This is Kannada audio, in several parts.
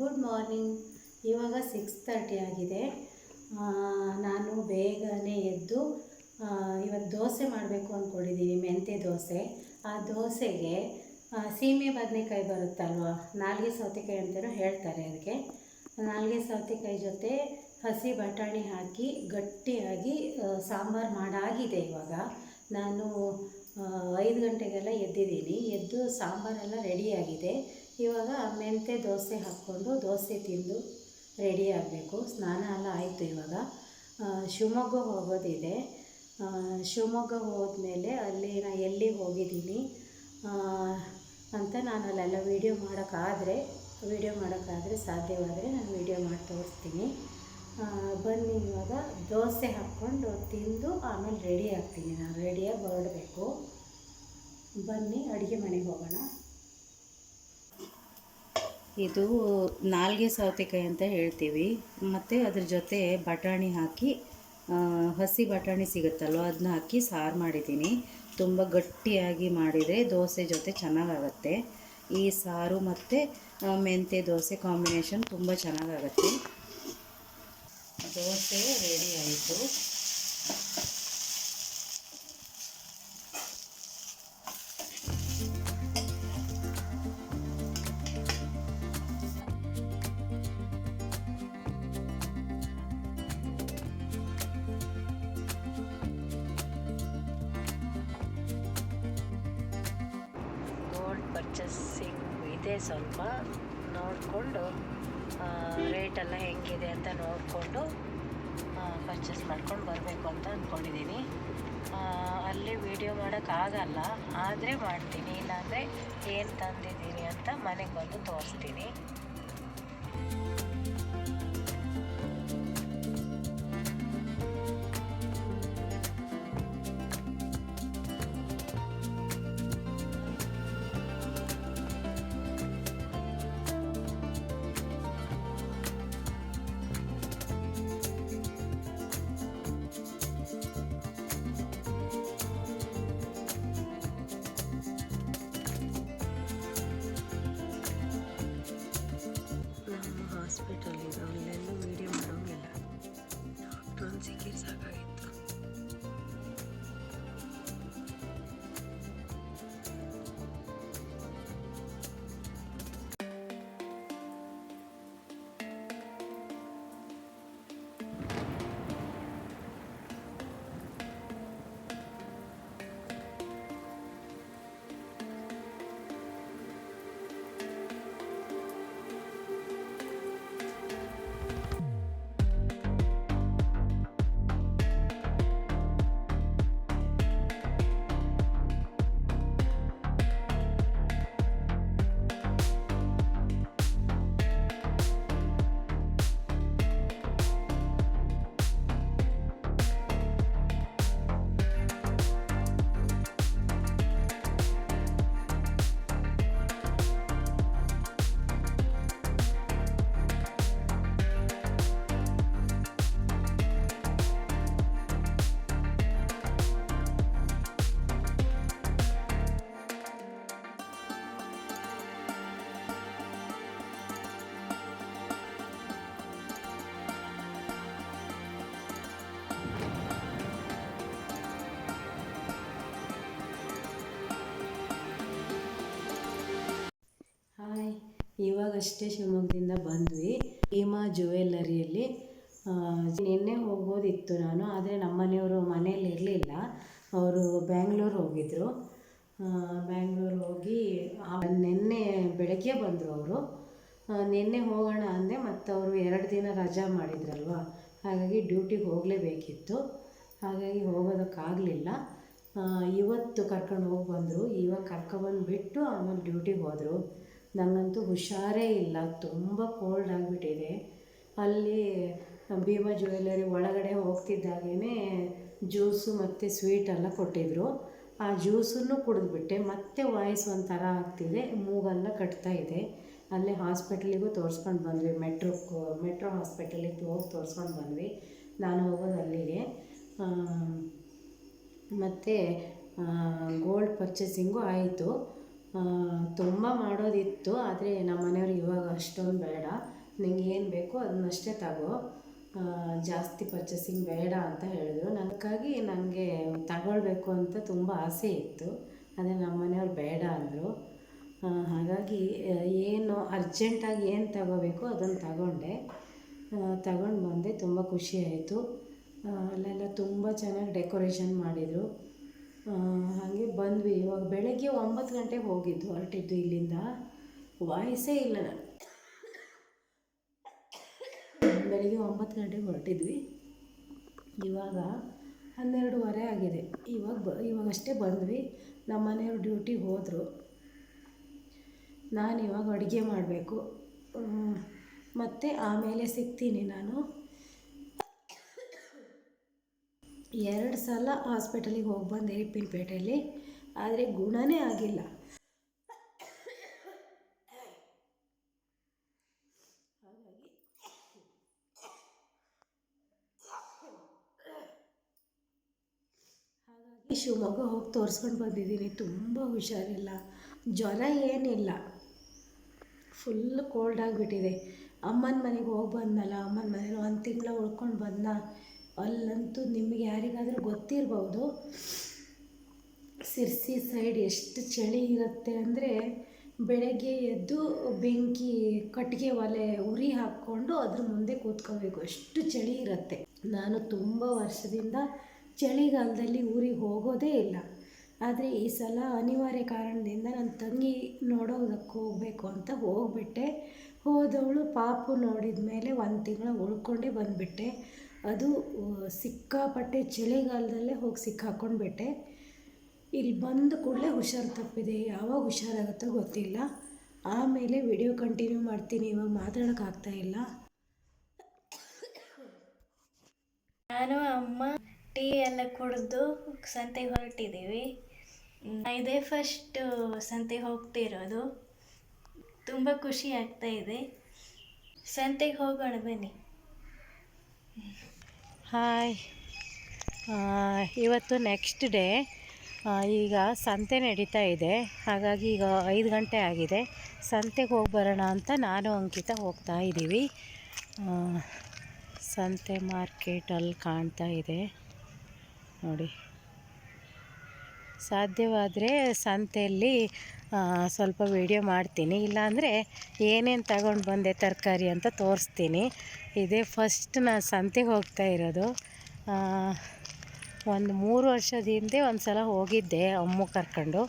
ಗುಡ್ ಮಾರ್ನಿಂಗ್ ಇವಾಗ ಸಿಕ್ಸ್ ತರ್ಟಿ ಆಗಿದೆ. ನಾನು ಬೇಗನೆ ಎದ್ದು ಇವತ್ತು ದೋಸೆ ಮಾಡಬೇಕು ಅಂದ್ಕೊಂಡಿದ್ದೀನಿ ಮೆಂತೆ ದೋಸೆ. ಆ ದೋಸೆಗೆ ಸೀಮೆ ಬದನೆಕಾಯಿ ಬರುತ್ತಲ್ವ? ನಾಲ್ಗೆ ಸೌತೆಕಾಯಿ ಅಂತಲೂ ಹೇಳ್ತಾರೆ ಅದಕ್ಕೆ. ನಾಲ್ಗೆ ಸೌತೆಕಾಯಿ ಜೊತೆ ಹಸಿ ಬಟಾಣಿ ಹಾಕಿ, ಗಟ್ಟಿಯಾಗಿ ಸಾಂಬಾರು ಮಾಡಾಗಿದೆ ಇವಾಗ. ನಾನು ಐದು ಗಂಟೆಗೆಲ್ಲ ಎದ್ದಿದ್ದೀನಿ. ಎದ್ದು ಸಾಂಬಾರೆಲ್ಲ ರೆಡಿಯಾಗಿದೆ ಇವಾಗ ಮೆಂತೆ ದೋಸೆ ಹಾಕ್ಕೊಂಡು ದೋಸೆ ತಿಂದು ರೆಡಿ ಆಗಬೇಕು. ಸ್ನಾನ ಎಲ್ಲ ಆಯಿತು ಇವಾಗ. ಶಿವಮೊಗ್ಗ ಹೋಗೋದಿದೆ. ಶಿವಮೊಗ್ಗ ಹೋದ್ಮೇಲೆ ಅಲ್ಲಿ ನಾ ಎಲ್ಲಿ ಹೋಗಿದ್ದೀನಿ ಅಂತ ನಾನು ಅಲ್ಲೆಲ್ಲ ವೀಡಿಯೋ ಮಾಡೋಕ್ಕಾದರೆ ವೀಡಿಯೋ ಮಾಡೋಕ್ಕಾದರೆ ಸಾಧ್ಯವಾದರೆ ನಾನು ವೀಡಿಯೋ ಮಾಡಿ ತೋರಿಸ್ತೀನಿ. ಬನ್ನಿ ಇವಾಗ. ದೋಸೆ ಹಾಕ್ಕೊಂಡು ತಿಂದು ಆಮೇಲೆ ರೆಡಿ ಆಗ್ತೀನಿ ನಾನು. ರೆಡಿಯಾಗಿ ಹೊರಡಬೇಕು. ಬನ್ನಿ, ಅಡುಗೆ ಮನೆಗೆ ಹೋಗೋಣ. ಇದು ನಾಲ್ಗೆ ಸೌತೆಕಾಯಿ ಅಂತ ಹೇಳ್ತೀವಿ. ಮತ್ತು ಅದ್ರ ಜೊತೆ ಬಟಾಣಿ ಹಾಕಿ ಹಸಿ ಬಟಾಣಿ ಸಿಗುತ್ತಲ್ವ ಅದನ್ನ ಹಾಕಿ ಸಾರು ಮಾಡಿದ್ದೀನಿ. ತುಂಬ ಗಟ್ಟಿಯಾಗಿ ಮಾಡಿದರೆ ದೋಸೆ ಜೊತೆ ಚೆನ್ನಾಗಾಗತ್ತೆ. ಈ ಸಾರು ಮತ್ತು ಮೆಂತೆ ದೋಸೆ ಕಾಂಬಿನೇಷನ್ ತುಂಬ ಚೆನ್ನಾಗಾಗತ್ತೆ. ದೋಸೆ ರೆಡಿ ಆಯಿತು. ಪರ್ಚೇಸಿಂಗ್ ಇದೆ ಸ್ವಲ್ಪ ನೋಡಿಕೊಂಡು ರೇಟೆಲ್ಲ ಹೆಂಗಿದೆ ಅಂತ ನೋಡಿಕೊಂಡು ಪರ್ಚೇಸ್ ಮಾಡ್ಕೊಂಡು ಬರಬೇಕು ಅಂತ ಅಂದ್ಕೊಂಡಿದ್ದೀನಿ ಅಲ್ಲಿ ವೀಡಿಯೋ ಮಾಡೋಕ್ಕಾಗಲ್ಲ ಆದರೆ ಮಾಡ್ತೀನಿ, ಇಲ್ಲಾಂದರೆ ಏನು ತಂದಿದ್ದೀನಿ ಅಂತ ಮನೆಗೆ ಬಂದು ತೋರಿಸ್ತೀನಿ. ಇವಾಗಷ್ಟೇ ಶಿವಮೊಗ್ಗದಿಂದ ಬಂದ್ವಿ. ಭೀಮಾ ಜುವೆಲ್ಲರಿಯಲ್ಲಿ ನಿನ್ನೆ ಹೋಗ್ಬೋದಿತ್ತು ನಾನು, ಆದರೆ ನಮ್ಮ ಮನೆಯವರು ಮನೇಲಿ ಇರಲಿಲ್ಲ. ಅವರು ಬ್ಯಾಂಗ್ಳೂರು ಹೋಗಿದ್ದರು ಬ್ಯಾಂಗ್ಳೂರು ಹೋಗಿ ನಿನ್ನೆ ಬೆಳಗ್ಗೆ ಬಂದರು ಅವರು. ನಿನ್ನೆ ಹೋಗೋಣ ಅಂದೆ ಮತ್ತು ಅವರು ಎರಡು ದಿನ ರಜಾ ಮಾಡಿದ್ರಲ್ವ, ಹಾಗಾಗಿ ಡ್ಯೂಟಿಗೆ ಹೋಗಲೇಬೇಕಿತ್ತು. ಹಾಗಾಗಿ ಹೋಗೋದಕ್ಕಾಗಲಿಲ್ಲ. ಇವತ್ತು ಕರ್ಕೊಂಡು ಹೋಗಿ ಬಂದರು, ಇವಾಗ ಕರ್ಕೊಬಂದು ಬಿಟ್ಟು ಆಮೇಲೆ ಡ್ಯೂಟಿಗೆ ಹೋದರು. ನನಗಂತೂ ಹುಷಾರೇ ಇಲ್ಲ. ತುಂಬ ಕೋಲ್ಡ್ ಆಗಿಬಿಟ್ಟಿದೆ. ಅಲ್ಲಿ ಭೀಮಾ ಜ್ಯುವೆಲ್ಲರಿ ಒಳಗಡೆ ಹೋಗ್ತಿದ್ದಾಗೇ ಜ್ಯೂಸು ಮತ್ತು ಸ್ವೀಟ್ ಎಲ್ಲ ಕೊಟ್ಟಿದ್ದರು ಆ ಜ್ಯೂಸನ್ನು ಕುಡಿದ್ಬಿಟ್ಟೆ. ಮತ್ತೆ ವಾಯ್ಸ್ ಒಂಥರ ಆಗ್ತಿದೆ. ಮೂಗೆಲ್ಲ ಕಟ್ತಾ ಇದೆ. ಅಲ್ಲೇ ಹಾಸ್ಪಿಟ್ಲಿಗೂ ತೋರಿಸ್ಕೊಂಡು ಬಂದ್ವಿ. ಮೆಟ್ರೋ ಮೆಟ್ರೋ ಹಾಸ್ಪಿಟಲಿಗೆ ಹೋಗಿ ತೋರಿಸ್ಕೊಂಡು ಬಂದ್ವಿ. ನಾನು ಹೋಗೋದು ಅಲ್ಲಿಗೆ. ಮತ್ತು ಗೋಲ್ಡ್ ಪರ್ಚೇಸಿಂಗು ಆಯಿತು. ತುಂಬ ಮಾಡೋದಿತ್ತು, ಆದರೆ ನಮ್ಮ ಮನೆಯವ್ರು ಇವಾಗ ಅಷ್ಟೊಂದು ಬೇಡ. ನಿಂಗೆ ಏನು ಬೇಕೋ ಅದನ್ನಷ್ಟೇ ತಗೋ. ಜಾಸ್ತಿ ಪರ್ಚೇಸಿಂಗ್ ಬೇಡ ಅಂತ ಹೇಳಿದ್ರು. ನನಗಾಗಿ ನನಗೆ ತಗೊಳ್ಬೇಕು ಅಂತ ತುಂಬ ಆಸೆ ಇತ್ತು, ಆದರೆ ನಮ್ಮ ಮನೆಯವ್ರು ಬೇಡ ಅಂದರು. ಹಾಗಾಗಿ ಏನು ಅರ್ಜೆಂಟಾಗಿ ಏನು ತಗೋಬೇಕು ಅದನ್ನು ತಗೊಂಡೆ. ತಗೊಂಡು ಬಂದೆ, ತುಂಬ ಖುಷಿಯಾಯಿತು ಅಲ್ಲೆಲ್ಲ ತುಂಬ ಚೆನ್ನಾಗಿ ಡೆಕೋರೇಷನ್ ಮಾಡಿದರು. ಹಾಗೆ ಬಂದ್ವಿ. ಇವಾಗ ಬೆಳಗ್ಗೆ ಒಂಬತ್ತು ಗಂಟೆಗೆ ಹೋಗಿದ್ದು, ಹೊರಟಿದ್ದು ಇಲ್ಲಿಂದ. ವಾಯ್ಸೇ ಇಲ್ಲ ನಾನು. ಬೆಳಿಗ್ಗೆ ಒಂಬತ್ತು ಗಂಟೆಗೆ ಹೊರಟಿದ್ವಿ. ಇವಾಗ ಹನ್ನೆರಡೂವರೆ ಆಗಿದೆ. ಇವಾಗ ಬ ಇವಾಗಷ್ಟೇ ಬಂದ್ವಿ. ನಮ್ಮ ಮನೆಯವ್ರು ಡ್ಯೂಟಿಗೆ ಹೋದರು. ನಾನು ಇವಾಗ ಅಡುಗೆ ಮಾಡಬೇಕು. ಮತ್ತು ಆಮೇಲೆ ಸಿಗ್ತೀನಿ ನಾನು. ಎರಡು ಸಲ ಹಾಸ್ಪಿಟಲಿಗೆ ಹೋಗಿ ಬಂದೆ ಇಪ್ಪಿನಪೇಟೆಯಲ್ಲಿ ಆದರೆ ಗುಣನೇ ಆಗಿಲ್ಲ. ಹಾಗಾಗಿ ಹಾಗಾಗಿ ಶಿವಮೊಗ್ಗ ಹೋಗಿ ತೋರಿಸ್ಕೊಂಡು ಬಂದಿದ್ದೀನಿ, ತುಂಬ ಹುಷಾರಿಲ್ಲ, ಜ್ವರ ಏನಿಲ್ಲ. ಫುಲ್ ಕೋಲ್ಡ್ ಆಗಿಬಿಟ್ಟಿದೆ. ಅಮ್ಮನ ಮನೆಗೆ ಹೋಗಿ ಬಂದಲ್ಲ ಅಮ್ಮನ ಮನೇಲಿ ಒಂದು ತಿಂಗಳ ಉಳ್ಕೊಂಡು ಬಂದ ಅಲ್ಲಂತೂ ನಿಮಗೆ ಯಾರಿಗಾದರೂ ಗೊತ್ತಿರ್ಬೋದು? ಸಿರ್ಸಿ ಸೈಡ್ ಎಷ್ಟು ಚಳಿ ಇರುತ್ತೆ ಅಂದರೆ ಬೆಳಗ್ಗೆ ಎದ್ದು ಬೆಂಕಿ ಕಟ್ಟಿಗೆ ಒಲೆ ಉರಿ ಹಾಕ್ಕೊಂಡು ಅದ್ರ ಮುಂದೆ ಕೂತ್ಕೋಬೇಕು. ಅಷ್ಟು ಚಳಿ ಇರುತ್ತೆ. ನಾನು ತುಂಬ ವರ್ಷದಿಂದ ಚಳಿಗಾಲದಲ್ಲಿ ಊರಿಗೆ ಹೋಗೋದೇ ಇಲ್ಲ. ಆದರೆ ಈ ಸಲ ಅನಿವಾರ್ಯ ಕಾರಣದಿಂದ ನನ್ನ ತಂಗಿ ನೋಡೋದಕ್ಕೆ ಹೋಗಬೇಕು ಅಂತ ಹೋಗ್ಬಿಟ್ಟೆ. ಹೋದವಳು ಪಾಪು ನೋಡಿದ ಮೇಲೆ ಒಂದು ತಿಂಗಳು ಉಳ್ಕೊಂಡೇ ಬಂದುಬಿಟ್ಟೆ. ಅದು ಸಿಕ್ಕಾಪಟ್ಟೆ ಚಳಿಗಾಲದಲ್ಲೇ ಹೋಗಿ ಸಿಕ್ಕಾಕೊಂಡ್ಬಿಟ್ಟೆ. ಇಲ್ಲಿ ಬಂದ ಕೂಡಲೇ ಹುಷಾರು ತಪ್ಪಿದೆ. ಯಾವಾಗ ಹುಷಾರಾಗುತ್ತೋ ಗೊತ್ತಿಲ್ಲ. ಆಮೇಲೆ ವಿಡಿಯೋ ಕಂಟಿನ್ಯೂ ಮಾಡ್ತೀನಿ. ಇವಾಗ ಮಾತಾಡೋಕ್ಕಾಗ್ತಾ ಇಲ್ಲ. ನಾನು, ಅಮ್ಮ, ಟೀ ಎಲ್ಲ ಕುಡಿದು ಸಂತೆಗೆ ಹೊರಟಿದ್ದೀವಿ. ಇದೇ ಫಸ್ಟ್ ಸಂತೆಗೆ ಹೋಗ್ತಿರೋದು. ತುಂಬ ಖುಷಿ ಆಗ್ತಾ ಇದೆ. ಸಂತೆಗೆ ಹೋಗೋಣ ಬನ್ನಿ. ಹಾಯ್. ಇವತ್ತು ನೆಕ್ಸ್ಟ್ ಡೇ ಈಗ ಸಂತೆ ನಡೀತಾ ಇದೆ. ಹಾಗಾಗಿ ಈಗ ಐದು ಗಂಟೆ ಆಗಿದೆ. ಸಂತೆಗೆ ಹೋಗಿ ಬರೋಣ ಅಂತ ನಾನು ಅಂಕಿತ ಹೋಗ್ತಾ ಇದ್ದೀವಿ. ಸಂತೆ ಮಾರ್ಕೆಟಲ್ಲಿ ಕಾಣ್ತಾ ಇದೆ. ನೋಡಿ. ಸಾಧ್ಯವಾದರೆ ಸಂತೆಯಲ್ಲಿ ಸ್ವಲ್ಪ ವೀಡಿಯೋ ಮಾಡ್ತೀನಿ. ಇಲ್ಲಾಂದರೆ ಏನೇನು ತಗೊಂಡು ಬಂದೆ ತರಕಾರಿ ಅಂತ ತೋರಿಸ್ತೀನಿ. ಇದೇ ಫಸ್ಟ್ ನಾನು ಸಂತೆಗೆ ಹೋಗ್ತಾ ಇರೋದು. ಒಂದು ಮೂರು ವರ್ಷದ ಹಿಂದೆ ಒಂದು ಸಲ ಹೋಗಿದ್ದೆ ಅಮ್ಮ ಕರ್ಕೊಂಡು.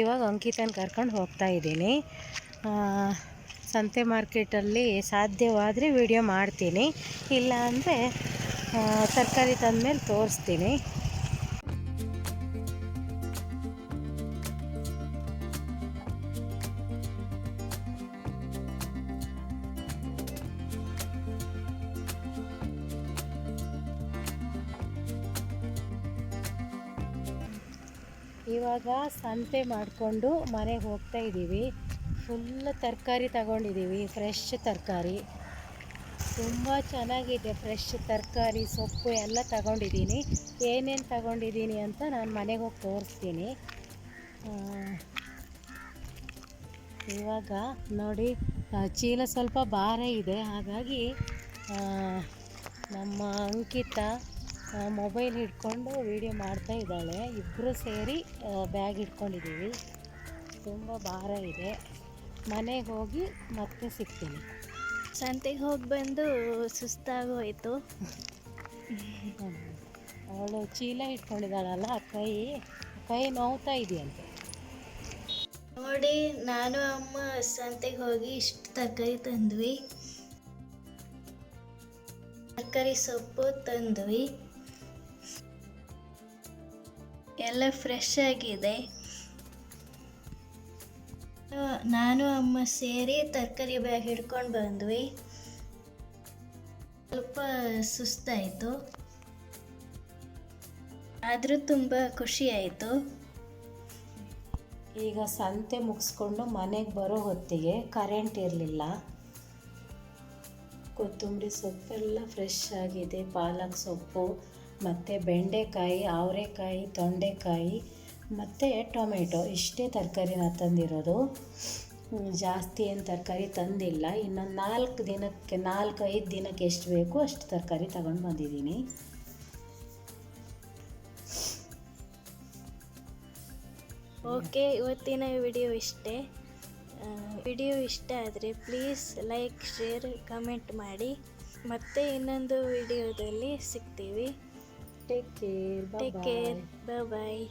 ಇವಾಗ ಅಂಕಿತನ ಕರ್ಕೊಂಡು ಹೋಗ್ತಾ ಇದ್ದೀನಿ. ಸಂತೆ ಮಾರ್ಕೆಟಲ್ಲಿ ಸಾಧ್ಯವಾದರೆ ವಿಡಿಯೋ ಮಾಡ್ತೀನಿ. ಇಲ್ಲ ಅಂದರೆ ತರಕಾರಿ ತಂದಮೇಲೆ ತೋರಿಸ್ತೀನಿ. ಇವಾಗ ಸಂತೆ ಮಾಡಿಕೊಂಡು ಮನೆಗೆ ಹೋಗ್ತಾ ಇದ್ದೀವಿ. ಫುಲ್ ತರಕಾರಿ ತಗೊಂಡಿದ್ದೀವಿ ಫ್ರೆಶ್ ತರಕಾರಿ. ತುಂಬ ಚೆನ್ನಾಗಿದೆ ಫ್ರೆಶ್ ತರಕಾರಿ, ಸೊಪ್ಪು ಎಲ್ಲ ತಗೊಂಡಿದ್ದೀನಿ. ಏನೇನು ತಗೊಂಡಿದ್ದೀನಿ ಅಂತ ನಾನು ಮನೆಗೆ ಹೋಗಿ ತೋರಿಸ್ತೀನಿ. ಇವಾಗ ನೋಡಿ ಚೀಲ ಸ್ವಲ್ಪ ಭಾರ ಇದೆ. ಹಾಗಾಗಿ ನಮ್ಮ ಅಂಕಿತ ಮೊಬೈಲ್ ಹಿಡ್ಕೊಂಡು ವೀಡಿಯೋ ಮಾಡ್ತಾ ಇದ್ದಾಳೆ. ಇಬ್ಬರು ಸೇರಿ ಬ್ಯಾಗ್ ಹಿಡ್ಕೊಂಡಿದ್ದೀವಿ. ತುಂಬ ಭಾರ ಇದೆ. ಮನೆಗೆ ಹೋಗಿ ಮತ್ತೆ ಸಿಗ್ತೀನಿ. ಸಂತೆಗೆ ಹೋಗಿ ಬಂದು ಸುಸ್ತಾಗೋಯ್ತು ಅವಳು ಚೀಲ ಇಟ್ಕೊಂಡಿದ್ದಾಳಲ್ಲ ಕೈ ಕೈ ನೋವ್ತಾ ಇದೆಯಂತೆ. ನೋಡಿ ನಾನು ಅಮ್ಮ ಸಂತೆಗೆ ಹೋಗಿ ಇಷ್ಟು ತರಕಾರಿ ತಂದ್ವಿ. ತರಕಾರಿ ಸೊಪ್ಪು ತಂದ್ವಿ. ಎಲ್ಲ ಫ್ರೆಶ್ ಆಗಿದೆ. ನಾನು, ಅಮ್ಮ ಸೇರಿ ತರಕಾರಿ ಬ್ಯಾಗ್ ಹಿಡ್ಕೊಂಡು ಬಂದ್ವಿ. ಸ್ವಲ್ಪ ಸುಸ್ತಾಯಿತು. ಆದರೂ ತುಂಬ ಖುಷಿ ಆಯಿತು. ಈಗ ಸಂತೆ ಮುಗಿಸ್ಕೊಂಡು ಮನೆಗೆ ಬರೋ ಹೊತ್ತಿಗೆ ಕರೆಂಟ್ ಇರಲಿಲ್ಲ. ಕೊತ್ತಂಬರಿ ಸೊಪ್ಪೆಲ್ಲ ಫ್ರೆಶ್ ಆಗಿದೆ, ಪಾಲಕ್ ಸೊಪ್ಪು. ಮತ್ತು ಬೆಂಡೆಕಾಯಿ, ಅವರೆಕಾಯಿ, ತೊಂಡೆಕಾಯಿ, ಮತ್ತು ಟೊಮೆಟೊ. ಇಷ್ಟೇ ತರಕಾರಿ ನಾನು ತಂದಿರೋದು. ಜಾಸ್ತಿ ಏನು ತರಕಾರಿ ತಂದಿಲ್ಲ. ಇನ್ನೊಂದು ನಾಲ್ಕು ದಿನಕ್ಕೆ, ನಾಲ್ಕು ಐದು ದಿನಕ್ಕೆ ಎಷ್ಟು ಬೇಕು ಅಷ್ಟು ತರಕಾರಿ ತಗೊಂಡು ಬಂದಿದ್ದೀನಿ. ಓಕೆ, ಇವತ್ತಿನ ವಿಡಿಯೋ ಇಷ್ಟೇ. ವಿಡಿಯೋ ಇಷ್ಟ ಆದರೆ ಪ್ಲೀಸ್ ಲೈಕ್, ಶೇರ್, ಕಮೆಂಟ್ ಮಾಡಿ. ಮತ್ತೆ ಇನ್ನೊಂದು ವಿಡಿಯೋದಲ್ಲಿ ಸಿಗ್ತೀವಿ. Take care. Bye-bye. Take care. Bye-bye.